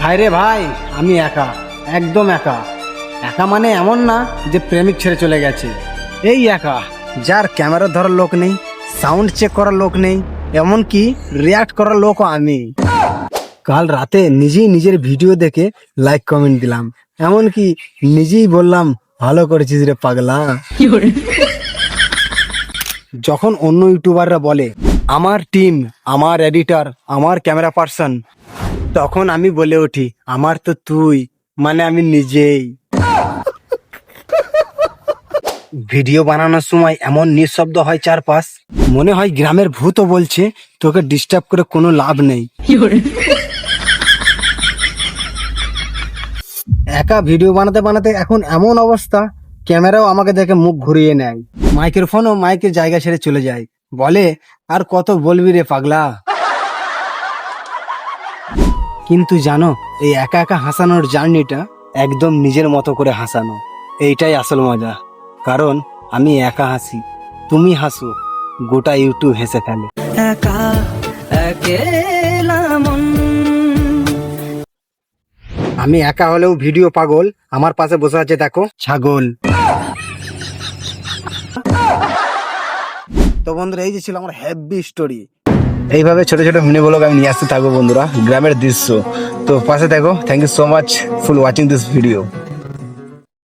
ভাই রে ভাই আমি একা একদম একা। একা মানে এমন না যে প্রেমিক ছেড়ে চলে গেছে। এই একা। যার ক্যামেরা ধরার লোক নেই সাউন্ড চেক করার লোক নেই এমনকি রিয়াক্ট করার লোকও আমি। কাল রাতে নিজেই নিজের ভিডিও দেখে লাইক কমেন্ট দিলাম। এমনকি নিজেই বললাম ভালো করেছিস রে পাগলা। যখন অন্য ইউটিউবাররা বলে আমার টিম আমার এডিটর আমার ক্যামেরা পার্সন তখন আমি বলে উঠি, আমার তো তুই মানে আমি নিজেই। ভিডিও বানানোর সময় এমন নিঃশব্দ হয় চারপাশ। মনে হয় গ্রামের ভূতও বলছে, তোকে ডিস্টার্ব করে কোনো লাভ নেই। একা ভিডিও বানাতে বানাতে এখন এমন অবস্থা, ক্যামেরাও আমাকে দেখে মুখ ঘুরিয়ে নেয়। মাইকের ফোনও মাইকের জায়গা ছেড়ে চলে যায়। বলে আর কত বলবি রে পাগলা? কিন্তু জানো এই একা একা হাসানোর জার্নিটা একদম নিজের মতো করে হাসানো এইটাই আসল মজা। কারণ আমি একা হাসি তুমি হাসো গোটা ইউটিউব হেসে ফেলে। আমি একা হলেও ভিডিও পাগল আমার পাশে বসে আছে দেখো ছাগল। তো বন্ধুরা এই যে ছিল আমার হ্যাপি স্টোরি এইভাবে ছোট ছোট মিনি ব্লগ আমি নিয়ে আসতে থাকব বন্ধুরা, গ্রামের দৃশ্য। তো পাশে দেখো thank you so much for watching this video